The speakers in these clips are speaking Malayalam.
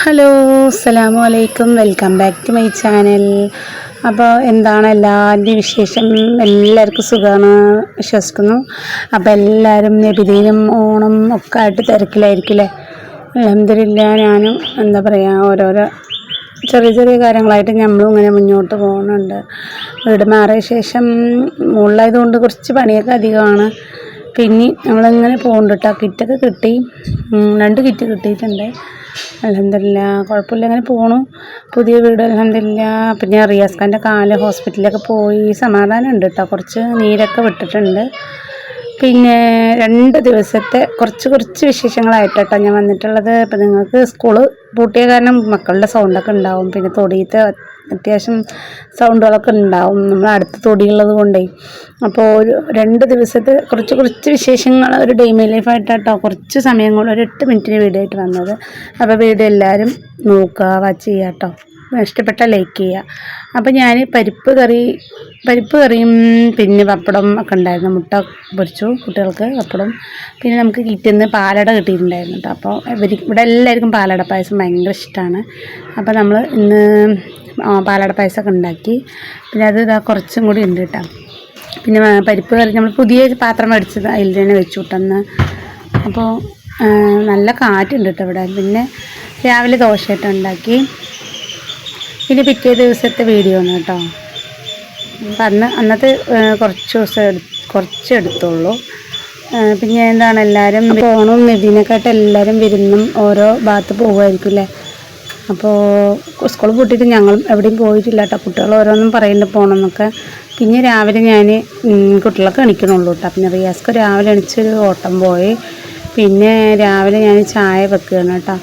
ഹലോ അസ്സലാമു അലൈക്കും welcome back to my channel. അപ്പോൾ എന്താണ് എല്ലാവരുടെയും വിശേഷം? എല്ലാവർക്കും സുഖമാണ് വിശ്വസിക്കുന്നു. അപ്പോൾ എല്ലാവരും നബിദീനും ഓണം ഒക്കെ ആയിട്ട് തിരക്കിലായിരിക്കില്ലേ? അലഹമില്ല ഞാനും എന്താ പറയുക ഓരോരോ ചെറിയ ചെറിയ കാര്യങ്ങളായിട്ട് നമ്മളും ഇങ്ങനെ മുന്നോട്ട് പോകുന്നുണ്ട്. വീട് മാറിയ ശേഷം മുകളിലായതുകൊണ്ട് കുറച്ച് പണിയൊക്കെ അധികമാണ്. പിന്നെ നമ്മളിങ്ങനെ പോകുന്നുണ്ട് കേട്ടോ. കിറ്റൊക്കെ കിട്ടി. രണ്ട് കിറ്റ് കിട്ടിയിട്ടുണ്ട്. അലഹമില്ല കുഴപ്പമില്ല അങ്ങനെ പോണു. പുതിയ വീട് അലഹമില്ല പിന്നെ റിയാസ് ഖാന്റെ കാൽ ഹോസ്പിറ്റലിലൊക്കെ പോയി സമാധാനം ഉണ്ട് കേട്ടോ കുറച്ച് നീരൊക്കെ വിട്ടിട്ടുണ്ട്. പിന്നെ രണ്ട് ദിവസത്തെ കുറച്ച് കുറച്ച് വിശേഷങ്ങളായിട്ടോ ഞാൻ വന്നിട്ടുള്ളത്. ഇപ്പം നിങ്ങൾക്ക് സ്കൂൾ പൂട്ടിയ കാരണം മക്കളുടെ സൗണ്ടൊക്കെ ഉണ്ടാവും. പിന്നെ തൊടിയത്തെ അത്യാവശ്യം സൗണ്ടുകളൊക്കെ ഉണ്ടാവും. നമ്മൾ അടുത്ത് തൊടിയുള്ളത് കൊണ്ടേ. അപ്പോൾ ഒരു രണ്ട് ദിവസത്തെ കുറച്ച് കുറച്ച് വിശേഷങ്ങൾ ഒരു ഡേ മൈ ലൈഫായിട്ടോ കുറച്ച് സമയം കൊണ്ട് ഒരു എട്ട് മിനിറ്റിന് വീഡിയോ ആയിട്ട് വന്നത്. അപ്പോൾ വീഡിയോ എല്ലാവരും നോക്കുക വാച്ച് ചെയ്യുക കേട്ടോ ഇഷ്ടപ്പെട്ട ലൈക്ക് ചെയ്യുക. അപ്പോൾ ഞാൻ പരിപ്പ് കറി പരിപ്പ് കറിയും പിന്നെ പപ്പടം ഒക്കെ ഉണ്ടായിരുന്നു. മുട്ട പൊരിച്ചു കുട്ടികൾക്ക് പപ്പടം പിന്നെ നമുക്ക് കിട്ടുന്ന പാലട കിട്ടിയിട്ടുണ്ടായിരുന്നു കേട്ടോ അപ്പോൾ ഇവർ ഇവിടെ എല്ലാവർക്കും പാലട പായസം ഭയങ്കര ഇഷ്ടമാണ് അപ്പോൾ നമ്മൾ ഇന്ന് പാലട പായസമൊക്കെ ഉണ്ടാക്കി. പിന്നെ അത് ഇതാ കുറച്ചും കൂടി ഉണ്ട് കേട്ടോ. പിന്നെ പരിപ്പ് കറി നമ്മൾ പുതിയ പാത്രം മേടിച്ചത് അതിൽ തന്നെ വെച്ചു വിട്ടെന്ന്. അപ്പോൾ നല്ല കാറ്റുണ്ട് കേട്ടോ ഇവിടെ. പിന്നെ രാവിലെ ദോശയിട്ട് ഉണ്ടാക്കി. പിന്നെ പിറ്റേ ദിവസത്തെ വീഡിയോ ആണ് കേട്ടോ. അപ്പം അന്ന് അന്നത്തെ കുറച്ച് ദിവസം കുറച്ച് എടുത്തുള്ളൂ. പിന്നെ എന്താണ് എല്ലാവരും ഓണവും നബീനെക്കാട്ട് എല്ലാവരും വിരുന്നും ഓരോ ഭാഗത്ത് പോകുമായിരിക്കും അല്ലേ? അപ്പോൾ സ്കൂൾ പൂട്ടിയിട്ട് ഞങ്ങളും എവിടെയും പോയിട്ടില്ല കേട്ടോ കുട്ടികൾ ഓരോന്നും പറയുന്നുണ്ട് പോകണമെന്നൊക്കെ പിന്നെ രാവിലെ ഞാൻ കുട്ടികളൊക്കെ എണിക്കണുള്ളൂ കേട്ടോ പിന്നെ റിയാസ്ക്ക് രാവിലെ എണിച്ചൊരു ഓട്ടം പോയി. പിന്നെ രാവിലെ ഞാൻ ചായ വെക്കുകയാണ് കേട്ടോ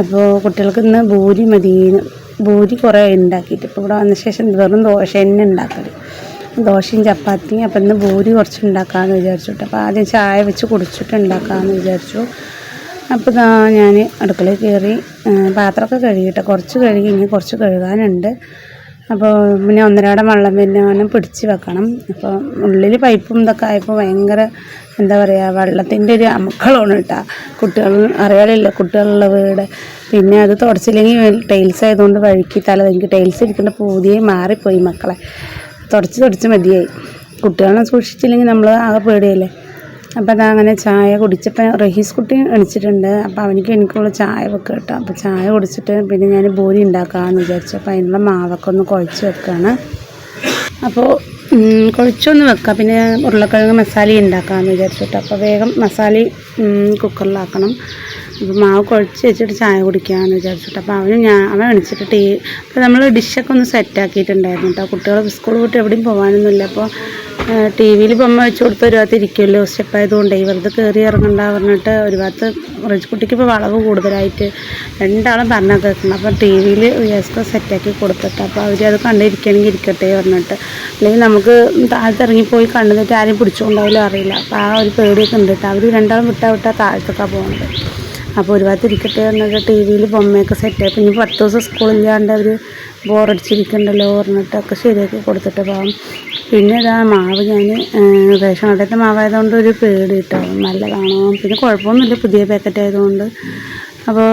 അപ്പോൾ കുട്ടികൾക്ക് ഇന്ന് ഭൂരി മതിയെന്ന് ഭൂരി കുറേ ഉണ്ടാക്കിയിട്ട്. ഇപ്പോൾ ഇവിടെ വന്ന ശേഷം വെറും ദോശ തന്നെ ഉണ്ടാക്കൽ. ദോശയും ചപ്പാത്തിയും. അപ്പം ഇന്ന് ഭൂരി കുറച്ച് ഉണ്ടാക്കാമെന്ന് വിചാരിച്ചു കേട്ടോ അപ്പോൾ ആദ്യം ചായ വെച്ച് കുടിച്ചിട്ട് ഉണ്ടാക്കാമെന്ന് വിചാരിച്ചു. അപ്പോൾ ഇതാ ഞാൻ അടുക്കളയിൽ കയറി പാത്രമൊക്കെ കഴുകിയിട്ട് കുറച്ച് കഴുകി ഇനി കുറച്ച് കഴുകാനുണ്ട്. അപ്പോൾ പിന്നെ ഒന്നരാടം വെള്ളം പിന്നെ പിടിച്ച് വെക്കണം. അപ്പോൾ ഉള്ളിൽ പൈപ്പും ഇതൊക്കെ ആയപ്പോൾ ഭയങ്കര എന്താ പറയുക വെള്ളത്തിന്റെ ഒരു അമുക്കളാണ് കേട്ടോ. കുട്ടികൾ അറിയാറില്ല കുട്ടികളുള്ള വീട്. പിന്നെ അത് തുടച്ചില്ലെങ്കിൽ ടൈൽസ് ആയതുകൊണ്ട് വഴുക്കി തല എനിക്ക് ടൈൽസ് ഇരിക്കേണ്ട പൂതിയെ മാറിപ്പോയി മക്കളെ. തുടച്ച് തുടച്ച് മതിയായി. കുട്ടികളെ സൂക്ഷിച്ചില്ലെങ്കിൽ നമ്മൾ ആകെ പേടിയല്ലേ? അപ്പോൾ അത് അങ്ങനെ ചായ കുടിച്ചപ്പോൾ റഹീസ് കുട്ടി എണിച്ചിട്ടുണ്ട്. അപ്പോൾ അവനിക്ക് എനിക്കുള്ള ചായ വെക്കുക കേട്ടോ. അപ്പോൾ ചായ കുടിച്ചിട്ട് പിന്നെ ഞാൻ ബോരി ഉണ്ടാക്കാമെന്ന് വിചാരിച്ചു. അപ്പോൾ അതിനുള്ള മാവൊക്കെ ഒന്ന് കുഴച്ച് വെക്കുകയാണ് അപ്പോൾ കുഴച്ചൊന്ന് വെക്കാം. പിന്നെ ഉരുളക്കിഴങ്ങ് മസാല ഉണ്ടാക്കാമെന്ന് വിചാരിച്ചു കേട്ടോ. അപ്പോൾ വേഗം മസാല കുക്കറിലാക്കണം. അപ്പോൾ മാവ് കുഴച്ച് വെച്ചിട്ട് ചായ കുടിക്കാമെന്ന് വിചാരിച്ചിട്ട് അപ്പോൾ അവന് ഞാൻ അവൻ എണിച്ചിട്ട് ടീ അപ്പോൾ നമ്മൾ ഡിഷൊക്കെ ഒന്ന് സെറ്റാക്കിയിട്ടുണ്ടായിരുന്നു കേട്ടോ. കുട്ടികൾ സ്കൂൾ വിട്ട് എവിടെയും പോകാനൊന്നുമില്ല അപ്പോൾ ടി വിയിൽ ബൊമ്മ വെച്ച് കൊടുത്ത് ഒരു ഭാഗത്ത് ഇരിക്കുമല്ലോ സ്റ്റെപ്പായതുകൊണ്ടേ വെറുതെ കയറി ഇറങ്ങണ്ട പറഞ്ഞിട്ട് ഒരു ഭാഗത്ത് കുട്ടിക്ക് ഇപ്പോൾ വളവ് കൂടുതലായിട്ട് രണ്ടാളും പറഞ്ഞാൽ കേൾക്കണം. അപ്പം ടി വിയിൽ വിയസ്ക സെറ്റാക്കി കൊടുത്തിട്ട് അപ്പോൾ അവർ അത് കണ്ടിരിക്കണമെങ്കിൽ ഇരിക്കട്ടെ പറഞ്ഞിട്ട്. അല്ലെങ്കിൽ നമുക്ക് താഴത്ത് ഇറങ്ങിപ്പോയി തെറ്റി ആരെയും പിടിച്ചുകൊണ്ടാവില്ല അറിയില്ല. അപ്പോൾ ആ ഒരു പേടിയൊക്കെ ഉണ്ട് അവർ രണ്ടാളും വിട്ടാ വിട്ടാൽ താഴത്തൊക്കെ പോകുന്നത് അപ്പോൾ ഒരു ഭാഗത്ത് ഇരിക്കട്ടെ പറഞ്ഞിട്ട് ടി വിയിൽ ബൊമ്മയൊക്കെ സെറ്റായി പിന്നെ പത്ത് ദിവസം സ്കൂളില്ലാണ്ട് അവർ ബോറടിച്ചിരിക്കണ്ടല്ലോ പറഞ്ഞിട്ടൊക്കെ ശരിയാക്കി കൊടുത്തിട്ട് പോകാം. പിന്നെ ഇതാ മാവ് ഞാൻ റേഷൻ കടയിലത്തെ മാവായതുകൊണ്ട് ഒരു പേടി കിട്ടും നല്ലതാണോ? പിന്നെ കുഴപ്പമൊന്നുമില്ല പുതിയ പാക്കറ്റ് ആയതുകൊണ്ട്. അപ്പോൾ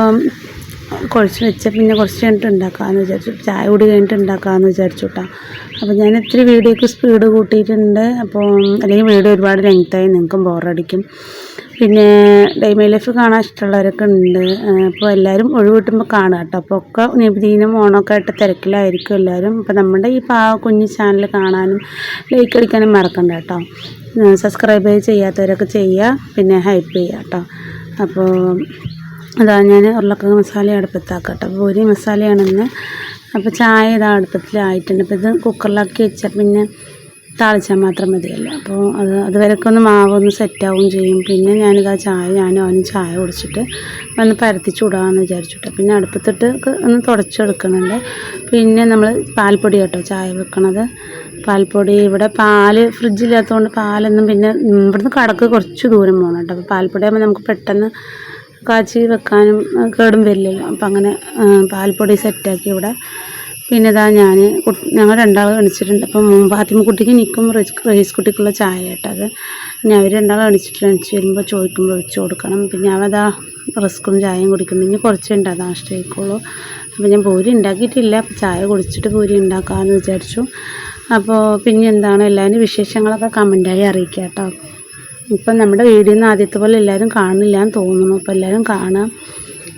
കുഴച്ച് വെച്ച പിന്നെ കുറച്ച് കഴിഞ്ഞിട്ട് ഉണ്ടാക്കാമെന്ന് വിചാരിച്ചു. ചായ കൂടി കഴിഞ്ഞിട്ട് ഉണ്ടാക്കാമെന്ന് വിചാരിച്ചു കേട്ടോ അപ്പോൾ ഞാൻ ഇത്തിരി വീഡിയോക്ക് സ്പീഡ് കൂട്ടിയിട്ടുണ്ട്. അപ്പോൾ അല്ലെങ്കിൽ വീഡിയോ ഒരുപാട് ലെങ്ത്തായി നിങ്ങൾക്കും ബോറടിക്കും പിന്നെ ഡൈമൈ ലൈഫ് കാണാൻ ഇഷ്ടമുള്ളവരൊക്കെ ഉണ്ട്. അപ്പോൾ എല്ലാവരും ഒഴിവിട്ടുമ്പോൾ കാണുക കേട്ടോ അപ്പോൾ ഒക്കെ നിബിദീനും ഓണമൊക്കെ ആയിട്ട് തിരക്കിലായിരിക്കും എല്ലാവരും അപ്പോൾ നമ്മുടെ ഈ പാവ കുഞ്ഞ് ചാനൽ കാണാനും ലൈക്ക് അടിക്കാനും മറക്കണ്ട കേട്ടോ സബ്സ്ക്രൈബ് ചെയ്യാത്തവരൊക്കെ ചെയ്യുക പിന്നെ ഹൈപ്പ് ചെയ്യുക കേട്ടോ അപ്പോൾ അതാ ഞാൻ ഉരുളക്കിഴങ്ങ് മസാല അടുപ്പത്താക്കാം കേട്ടോ മസാലയാണ് മസാലയാണെന്ന് അപ്പോൾ ചായ ഇതാ അടുപ്പത്തിലായിട്ടുണ്ട്. അപ്പോൾ ഇത് കുക്കറിലാക്കി വെച്ചാൽ പിന്നെ താളിച്ചാൽ മാത്രം മതിയല്ലോ. അപ്പോൾ അത് അതുവരെയൊക്കെ ഒന്ന് മാവൊന്ന് സെറ്റാവുകയും സെറ്റാവും ചെയ്യും. പിന്നെ ഞാനിതാ ചായ ഞാനും അവനും ചായ കുടിച്ചിട്ട് ഒന്ന് പരത്തി ചൂടാമെന്ന് വിചാരിച്ചിട്ട്. പിന്നെ അടുപ്പത്തിട്ട് ഒന്ന് തുടച്ചെടുക്കുന്നുണ്ട് പിന്നെ നമ്മൾ പാൽപ്പൊടി കേട്ടോ ചായ വെക്കണത്. പാൽപ്പൊടി ഇവിടെ പാൽ ഫ്രിഡ്ജില്ലാത്തതുകൊണ്ട് പാലൊന്നും പിന്നെ ഇവിടുന്ന് കടക്ക് കുറച്ച് ദൂരം പോകണം കേട്ടോ. അപ്പോൾ പാൽപ്പൊടി ആകുമ്പോൾ നമുക്ക് പെട്ടെന്ന് കാച്ചി വെക്കാനും കേടും വരില്ലല്ലോ. അപ്പം അങ്ങനെ പാൽപ്പൊടി സെറ്റാക്കി ഇവിടെ. പിന്നെ ഇതാ ഞാൻ ഞങ്ങൾ രണ്ടാൾ എണിച്ചിട്ടുണ്ട്. അപ്പം ഫാത്തിമ കുട്ടിക്ക് നിൽക്കും റൈസ് കുട്ടിക്കുള്ള ചായ കേട്ടോ ഇനി അവർ രണ്ടാൾ എണിച്ചിട്ട് എണിച്ച് വരുമ്പോൾ ചോദിക്കുമ്പോൾ ഒഴിച്ച് കൊടുക്കണം. പിന്നെ അവതാ റിസ്ക്കും ചായയും കുടിക്കുന്നു. ഇനി കുറച്ചുണ്ട് അത് ആശ്രയിക്കുള്ളൂ അപ്പോൾ ഞാൻ പൂരി ഉണ്ടാക്കിയിട്ടില്ല. അപ്പോൾ ചായ കുടിച്ചിട്ട് പൂരി ഉണ്ടാക്കാമെന്ന് വിചാരിച്ചു. അപ്പോൾ പിന്നെ എന്താണ് എല്ലാവരും വിശേഷങ്ങളൊക്കെ കമന്റായി അറിയിക്കാം കേട്ടോ ഇപ്പം നമ്മുടെ വീഡിയോ ഒന്നും ആദ്യത്തെ പോലെ എല്ലാവരും കാണുന്നില്ല എന്ന് തോന്നുന്നു. അപ്പോൾ എല്ലാവരും കാണാം.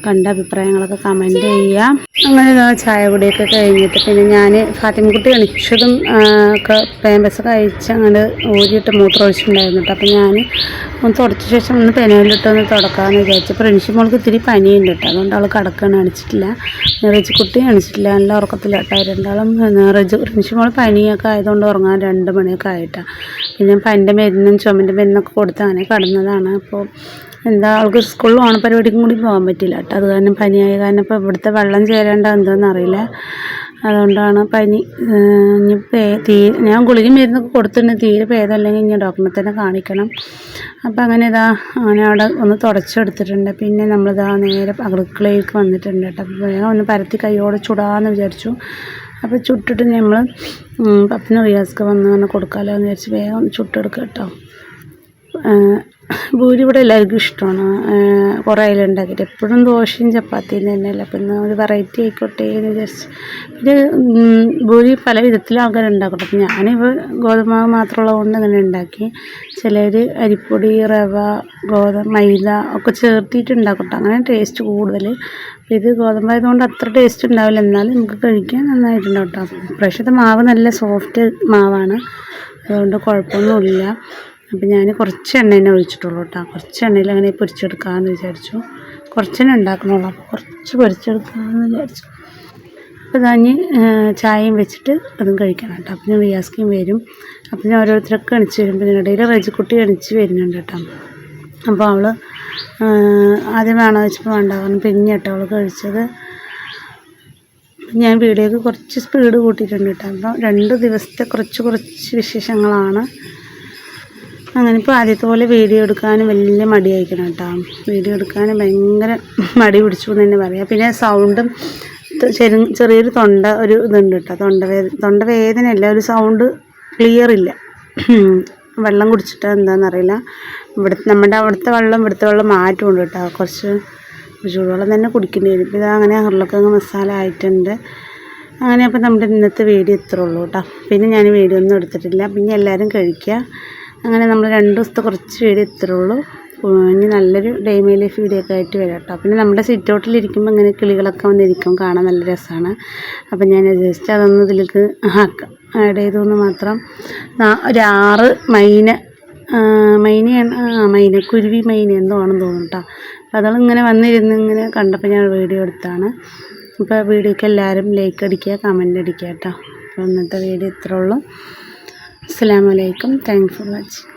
കണ്ട അഭിപ്രായങ്ങളൊക്കെ കമന്റ് ചെയ്യാം. അങ്ങനെ ചായ കുടിയൊക്കെ കഴിഞ്ഞിട്ട് പിന്നെ ഞാൻ ഫാത്തിമക്കുട്ടി എണിച്ചതും ഒക്കെ പേമ്പസൊക്കെ അയച്ച് അങ്ങനെ ഊരിയിട്ട് മൂത്രം ഒഴിച്ചിട്ടുണ്ടായിരുന്നു കേട്ടോ. അപ്പോൾ ഞാൻ ഒന്ന് തുടച്ച ശേഷം ഒന്ന് പെനയിലിട്ട് ഒന്ന് തുടക്കാമെന്ന് വിചാരിച്ചു. പ്രിൻഷി മോൾക്ക് ഇത്തിരി പനിയുണ്ട് കേട്ടോ. അതുകൊണ്ട് അവൾ കിടക്കാൻ അണിച്ചിട്ടില്ല. നിറച്ച് കുട്ടി അണിച്ചിട്ടില്ല. നല്ല ഉറക്കത്തില്ല കേട്ടോ. രണ്ടാളും നിറച്ച് പ്രിൻഷി മോൾ പനിയൊക്കെ ആയതുകൊണ്ട് ഉറങ്ങാൻ രണ്ട് മണിയൊക്കെ ആയിട്ടാണ് പിന്നെ പനിന്റെ മരുന്നും ചുമന്റെ മരുന്നൊക്കെ കൊടുത്ത് അങ്ങനെ കിടന്നതാണ്. അപ്പോൾ എന്താ അവൾക്ക് സ്കൂളിൽ ഓണപ്പരിപാടിക്കും കൂടി പോകാൻ പറ്റില്ല കേട്ടോ. അത് കാരണം പനിയായ കാരണം ഇപ്പോൾ ഇവിടുത്തെ വെള്ളം ചേരേണ്ട എന്താണെന്ന് അറിയില്ല. അതുകൊണ്ടാണ് പനി. ഇനി പേ ഞാൻ ഗുളികയും മരുന്നൊക്കെ കൊടുത്തിട്ടുണ്ട്. തീരെ ഭേദമല്ലെങ്കിൽ ഇനി ഡോക്ടറിനെ തന്നെ കാണിക്കണം. അപ്പോൾ അങ്ങനെ ഇതാ അങ്ങനെ അവിടെ ഒന്ന് തുടച്ചെടുത്തിട്ടുണ്ട്. പിന്നെ നമ്മളിതാ നേരെ അടുക്കളയിലേക്ക് വന്നിട്ടുണ്ട് കേട്ടോ. അപ്പോൾ വേഗം ഒന്ന് പരത്തി കൈയോടെ ചുടാന്ന് വിചാരിച്ചു. അപ്പോൾ ചുട്ടിട്ട് നമ്മൾ പപ്പിന് റിയാസ്ക്ക് വന്ന് വന്ന് കൊടുക്കാമല്ലോ എന്ന് വിചാരിച്ച് വേഗം ഒന്ന് ചുട്ടെടുക്കുക കേട്ടോ. ഭൂരി ഇവിടെ എല്ലാവർക്കും ഇഷ്ടമാണ്. കുറേ അതിൽ ഉണ്ടാക്കിയിട്ട്. എപ്പോഴും ദോശയും ചപ്പാത്തിയും തന്നെയല്ല. അപ്പം ഇന്ന് ഒരു വെറൈറ്റി ആയിക്കോട്ടെ എന്ന് വിചാരിച്ച്. പിന്നെ ഭൂരി പല വിധത്തിലും ആൾക്കാർ ഉണ്ടാക്കട്ടെ അപ്പം ഞാനിപ്പോൾ ഗോതമ്പ് മാത്രമുള്ളത് കൊണ്ട് അങ്ങനെ ഉണ്ടാക്കി. ചിലർ അരിപ്പൊടി റവ ഗോതമ്പ് മൈദ ഒക്കെ ചേർത്തിട്ട് ഉണ്ടാക്കട്ടെ അങ്ങനെ ടേസ്റ്റ് കൂടുതൽ ഇത് ഗോതമ്പായതുകൊണ്ട് അത്ര ടേസ്റ്റ് ഉണ്ടാവില്ല. എന്നാലും നമുക്ക് കഴിക്കാൻ നന്നായിട്ടുണ്ടാവും കേട്ടോ മാവ് നല്ല സോഫ്റ്റ് മാവാണ്. അതുകൊണ്ട് കുഴപ്പമൊന്നുമില്ല. അപ്പം ഞാൻ കുറച്ച് എണ്ണ തന്നെ ഒഴിച്ചിട്ടുള്ളൂ കേട്ടോ കുറച്ച് എണ്ണയിൽ അങ്ങനെ പൊരിച്ചെടുക്കാമെന്ന് വിചാരിച്ചു. കുറച്ചെണ്ണ ഉണ്ടാക്കണുള്ളൂ. അപ്പോൾ കുറച്ച് പൊരിച്ചെടുക്കാമെന്ന് വിചാരിച്ചു. അപ്പോൾ ഞാൻ ചായയും വെച്ചിട്ട് അതും കഴിക്കണം കേട്ടോ അപ്പം ഞാൻ റിയാസ്കയും വരും. അപ്പം ഞാൻ ഓരോരുത്തരൊക്കെ എണിച്ച് വരുമ്പോൾ ഇതിനിടയിൽ റജിക്കുട്ടി എണിച്ച് വരുന്നുണ്ട് കേട്ടോ അപ്പോൾ അവൾ ആദ്യം വേണമെന്ന് വെച്ചപ്പോൾ വേണ്ട പറഞ്ഞു. പിന്നെ കേട്ടോ അവൾ കഴിച്ചത്. ഞാൻ വീഡിയോക്ക് കുറച്ച് സ്പീഡ് കൂട്ടിയിട്ടുണ്ട് കേട്ടോ അപ്പോൾ രണ്ട് ദിവസത്തെ കുറച്ച് കുറച്ച് വിശേഷങ്ങളാണ്. അങ്ങനെ ഇപ്പോൾ ആദ്യത്തെ പോലെ വീഡിയോ എടുക്കാനും വലിയ മടിയായിരിക്കണം കേട്ടോ. വീഡിയോ എടുക്കാനും ഭയങ്കര മടി പിടിച്ചു എന്ന് തന്നെ പറയാം. പിന്നെ സൗണ്ടും ചെറു ചെറിയൊരു തൊണ്ട ഒരു ഇതുണ്ട് കേട്ടോ. തൊണ്ട വേദന തൊണ്ട വേദനയല്ല ഒരു സൗണ്ട് ക്ലിയർ ഇല്ല. വെള്ളം കുടിച്ചിട്ട് എന്താണെന്നറിയില്ല ഇവിടെ നമ്മുടെ അവിടുത്തെ വെള്ളം ഇവിടുത്തെ വെള്ളം മാറ്റമുണ്ട് കേട്ടോ. കുറച്ച് ചൂടുവെള്ളം തന്നെ കുടിക്കേണ്ടി വരും. ഇതാ അങ്ങനെ ഉരുളക്കിഴങ്ങ് മസാല ആയിട്ടുണ്ട്. അങ്ങനെ അപ്പോൾ നമ്മുടെ ഇന്നത്തെ വീഡിയോ ഇത്രേ ഉള്ളൂ കേട്ടോ. പിന്നെ ഞാൻ വീഡിയോ ഒന്നും എടുത്തിട്ടില്ല. പിന്നെ എല്ലാവരും കഴിക്കുക. അങ്ങനെ നമ്മൾ രണ്ട് ദിവസത്തെ കുറച്ച് വീഡിയോ ഇത്രേ ഉള്ളൂ ഇനി നല്ലൊരു ഡേ ലൈഫ് വീഡിയോ ഒക്കെ ആയിട്ട് വരാം കേട്ടോ. പിന്നെ നമ്മുടെ സിറ്റ് ഔട്ടിലിരിക്കുമ്പോൾ ഇങ്ങനെ കിളികളൊക്കെ വന്നിരിക്കും. കാണാൻ നല്ല രസമാണ്. അപ്പം ഞാൻ ജസ്റ്റ് അതൊന്ന് ഇതിലേക്ക് ആക്കാം. ആഡ് ചെയ്തു മാത്രം. ഒരു ആറ് മൈന മൈനയാണ് ആ മൈന കുരുവി മൈന എന്തോ ആണെന്ന് തോന്നുന്നു കേട്ടോ. അപ്പോൾ അതളിങ്ങനെ വന്നിരുന്ന് ഇങ്ങനെ കണ്ടപ്പോൾ ഞാൻ വീഡിയോ എടുത്താണ്. അപ്പോൾ വീഡിയോക്ക് എല്ലാവരും ലൈക്ക് അടിക്കുക കമന്റ് അടിക്കുക കേട്ടോ. അപ്പോൾ ഇന്നത്തെ വീഡിയോ ഇത്രേ ഉള്ളൂ. അസ്സാം വലൈക്കും താങ്ക്സ് ഫോർ വാച്ചിങ്